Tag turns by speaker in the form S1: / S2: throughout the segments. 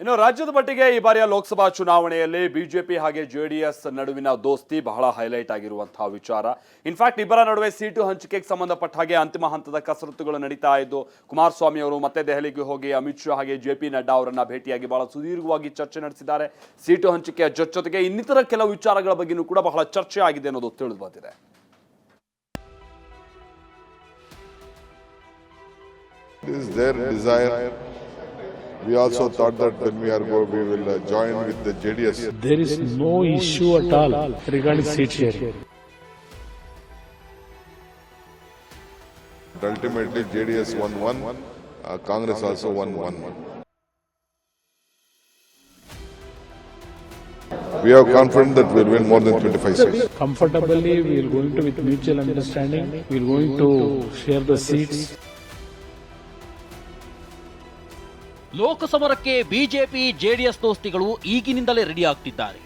S1: ಇನ್ನು ರಾಜ್ಯದ ಮಟ್ಟಿಗೆ ಈ ಬಾರಿಯ ಲೋಕಸಭಾ ಚುನಾವಣೆಯಲ್ಲಿ ಬಿಜೆಪಿ ಹಾಗೆ ಜೆಡಿಎಸ್ ನಡುವಿನ ದೋಸ್ತಿ ಬಹಳ ಹೈಲೈಟ್ ಆಗಿರುವಂತಹ ವಿಚಾರ ಇನ್ಫ್ಯಾಕ್ಟ್ ಇಬ್ಬರ ನಡುವೆ ಸೀಟು ಹಂಚಿಕೆಗೆ ಸಂಬಂಧಪಟ್ಟ ಹಾಗೆ ಅಂತಿಮ ಹಂತದ ಕಸರತ್ತುಗಳು ನಡೀತಾ ಇದ್ದು, ಕುಮಾರಸ್ವಾಮಿ ಅವರು ಮತ್ತೆ ದೆಹಲಿಗೆ ಹೋಗಿ, ಅಮಿತ್ ಶಾ ಹಾಗೆ ಜೆ ಪಿ ನಡ್ಡಾ ಅವರನ್ನ ಭೇಟಿಯಾಗಿ ಬಹಳ ಸುದೀರ್ಘವಾಗಿ ಚರ್ಚೆ ನಡೆಸಿದ್ದಾರೆ ಸೀಟು ಹಂಚಿಕೆಯ ಜೊತೆಗೆ ಇನ್ನಿತರ ಕೆಲವು ವಿಚಾರಗಳ ಬಗ್ಗೆಯೂ ಕೂಡ ಬಹಳ ಚರ್ಚೆ ಆಗಿದೆ ಅನ್ನೋದು ತಿಳಿದು ಬಂದಿದೆ
S2: their desire. We also thought that when we are go, we will uh, join with the JDS.
S3: There is no issue at all regarding seat sharing.
S2: Ultimately, JDS won one, uh, Congress also won one. We are confident that we will win more than 25 seats.
S3: Comfortably, we are going to, with mutual understanding, we are going to share the seats.
S4: ಲೋಕಸಮರಕ್ಕೆ BJP, JDS ದೋಸ್ತಿಗಳು ಈಗಿನಿಂದಲೇ ready ಆಗ್ತಿದ್ದಾರೆ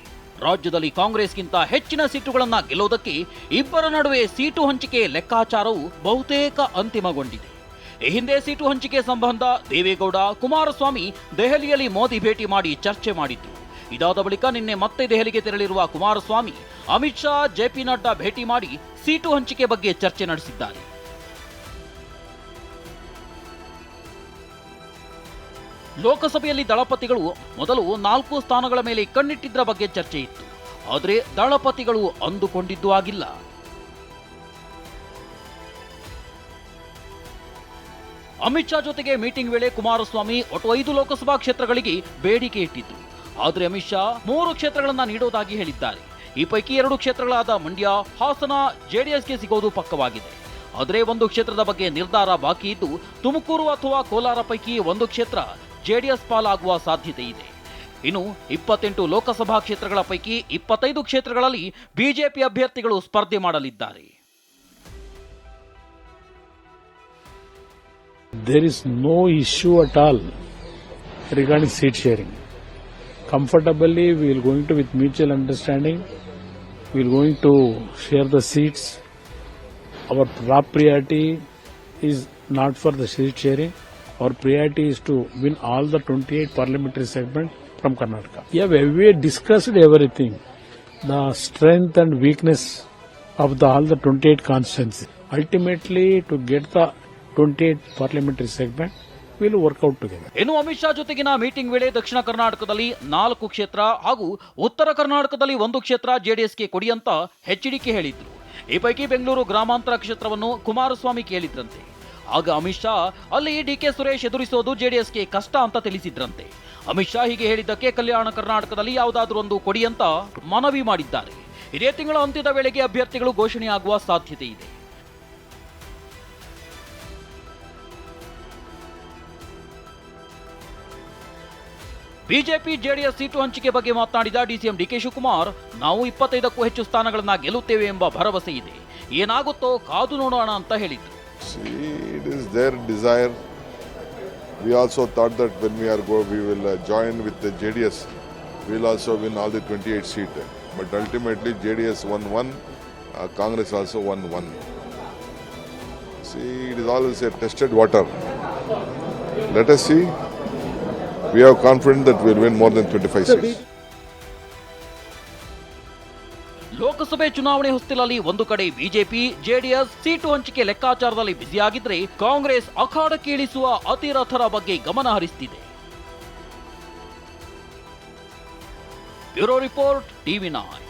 S4: ರಾಜ್ಯದಲ್ಲಿ ಕಾಂಗ್ರೆಸ್ಗಿಂತ ಹೆಚ್ಚಿನ ಸೀಟುಗಳನ್ನ ಗೆಲ್ಲುವುದಕ್ಕೆ ಇಬ್ಬರ ನಡುವೆ seat ಹಂಚಿಕೆ ಲೆಕ್ಕಾಚಾರವು ಬಹುತೇಕ ಅಂತಿಮಗೊಂಡಿದೆ. ಈ ಹಿಂದೆ ಸೀಟು ಹಂಚಿಕೆ ಸಂಬಂಧ ದೇವೇಗೌಡ, ಕುಮಾರಸ್ವಾಮಿ ದೆಹಲಿಯಲ್ಲಿ ಮೋದಿ ಭೇಟಿ ಮಾಡಿ ಚರ್ಚೆ ಮಾಡಿದ್ರು. ಇದಾದ ಬಳಿಕ ನಿನ್ನೆ ಮತ್ತೆ ದೆಹಲಿಗೆ ತೆರಳಿರುವ ಕುಮಾರಸ್ವಾಮಿ ಅಮಿತ್ ಶಾ ಜೆಪಿ ನಡ್ಡಾ ಭೇಟಿ ಮಾಡಿ ಸೀಟು ಹಂಚಿಕೆ ಬಗ್ಗೆ ಚರ್ಚೆ ನಡೆಸಿದ್ದಾರೆ. ಲೋಕಸಭೆಯಲ್ಲಿ ದಳಪತಿಗಳು ಮೊದಲು ನಾಲ್ಕು ಸ್ಥಾನಗಳ ಮೇಲೆ ಕಣ್ಣಿಟ್ಟಿದ್ದರ ಬಗ್ಗೆ ಚರ್ಚೆ ಇತ್ತು. ಆದರೆ ದಳಪತಿಗಳು ಅಂದುಕೊಂಡಿದ್ದು ಆಗಿಲ್ಲ. ಅಮಿತ್ ಶಾ ಜೊತೆಗೆ ಮೀಟಿಂಗ್ ವೇಳೆ ಕುಮಾರಸ್ವಾಮಿ ಒಟ್ಟು ಐದು ಲೋಕಸಭಾ ಕ್ಷೇತ್ರಗಳಿಗೆ ಬೇಡಿಕೆ ಇಟ್ಟಿದ್ದು. ಆದರೆ ಅಮಿತ್ ಶಾ ಮೂರು ಕ್ಷೇತ್ರಗಳನ್ನು ನೀಡೋದಾಗಿ ಹೇಳಿದ್ದಾರೆ. ಈ ಪೈಕಿ ಎರಡು ಕ್ಷೇತ್ರಗಳಾದ ಮಂಡ್ಯ, ಹಾಸನ, ಜೆಡಿಎಸ್ಗೆ ಸಿಗೋದು ಪಕ್ಕವಾಗಿದೆ. ಆದರೆ ಒಂದು ಕ್ಷೇತ್ರದ ಬಗ್ಗೆ ನಿರ್ಧಾರ ಬಾಕಿ ಇದ್ದು ತುಮಕೂರು ಅಥವಾ ಕೋಲಾರ ಪೈಕಿ ಒಂದು ಕ್ಷೇತ್ರ ಜೆಡಿಎಸ್ ಪಾಲಾಗುವ ಸಾಧ್ಯತೆ ಇದೆ ಇನ್ನು ಇಪ್ಪತ್ತೆಂಟು ಲೋಕಸಭಾ ಕ್ಷೇತ್ರಗಳ ಪೈಕಿ ಇಪ್ಪತ್ತೈದು ಕ್ಷೇತ್ರಗಳಲ್ಲಿ ಬಿಜೆಪಿ ಅಭ್ಯರ್ಥಿಗಳು ಸ್ಪರ್ಧೆ ಮಾಡಲಿದ್ದಾರೆ
S3: there is no issue at all regarding seat sharing comfortably will going to with with understanding will going to share the seats our seats. Our not for the seat sharing. Our priority is to win all the 28 parliamentary segments from Karnataka. Yeah, we have discussed everything. The strength and weakness of the, all the 28 constituencies. Ultimately, to get the 28 parliamentary segment,
S4: ಇನ್ನು ಅಮಿತ್ ಶಾ ಜೊತೆಗಿನ meeting ವೇಳೆ ದಕ್ಷಿಣ ಕರ್ನಾಟಕದಲ್ಲಿ ನಾಲ್ಕು ಕ್ಷೇತ್ರ ಹಾಗೂ ಉತ್ತರ ಕರ್ನಾಟಕದಲ್ಲಿ ಒಂದು ಕ್ಷೇತ್ರ ಜೆಡಿಎಸ್ಗೆ ಕೊಡಿ ಅಂತ ಎಚ್ಡಿಕೆ ಹೇಳಿದ್ರು ಈ ಪೈಕಿ ಬೆಂಗಳೂರು ಗ್ರಾಮಾಂತರ ಕ್ಷೇತ್ರವನ್ನು ಕುಮಾರಸ್ವಾಮಿ ಕೇಳಿದ್ರಂತೆ ಆಗ ಅಮಿತ್ ಶಾ, ಅಲ್ಲಿ ಡಿ ಕೆ ಸುರೇಶ್ ಎದುರಿಸೋದು ಜೆಡಿಎಸ್ಗೆ ಕಷ್ಟ ಅಂತ ತಿಳಿಸಿದ್ರಂತೆ. ಅಮಿತ್ ಶಾ ಹೀಗೆ ಹೇಳಿದ್ದಕ್ಕೆ ಕಲ್ಯಾಣ ಕರ್ನಾಟಕದಲ್ಲಿ ಯಾವುದಾದ್ರೂ ಒಂದು ಕೊಡಿ ಅಂತ ಮನವಿ ಮಾಡಿದ್ದಾರೆ. ಇದೇ ತಿಂಗಳ ಅಂತ್ಯದ ವೇಳೆಗೆ ಅಭ್ಯರ್ಥಿಗಳು ಘೋಷಣೆಯಾಗುವ ಸಾಧ್ಯತೆ ಇದೆ. ಬಿಜೆಪಿ ಜೆಡಿಎಸ್ ಸೀಟು ಹಂಚಿಕೆ ಬಗ್ಗೆ ಮಾತನಾಡಿದ ಡಿಸಿಎಂ ಡಿಕೆ ಶಿವಕುಮಾರ್, ನಾವು ಇಪ್ಪತ್ತೈದಕ್ಕೂ ಹೆಚ್ಚು ಸ್ಥಾನಗಳನ್ನ ಗೆಲ್ಲುತ್ತೇವೆ ಎಂಬ ಭರವಸೆ ಇದೆ. ಏನಾಗುತ್ತೋ ಕಾದು ನೋಡೋಣ ಅಂತ ಹೇಳಿದ್ರು.
S2: It is their desire. We also thought that when we are go, we will uh, join with the JDS. We will also win all the 28 seats. But ultimately, JDS won one, uh, Congress also won one. See, it is always a tested water. Let us see. We are confident that we will win more than 25 seats.
S4: ಲೋಕಸಭೆ ಚುನಾವಣೆ ಹೊಸ್ತಿಲಲ್ಲಿ ಒಂದು ಕಡೆ BJP, JDS seat ಹಂಚಿಕೆ ಲೆಕ್ಕಾಚಾರದಲ್ಲಿ ಬ್ಯುಸಿಯಾಗಿದ್ರೆ ಕಾಂಗ್ರೆಸ್ ಅಖಾಡಕ್ಕೆ ಇಳಿಸುವ ಅತಿರಥರ ಬಗ್ಗೆ ಗಮನ ಹರಿಸ್ತಿದೆ. Bureau report, TV nine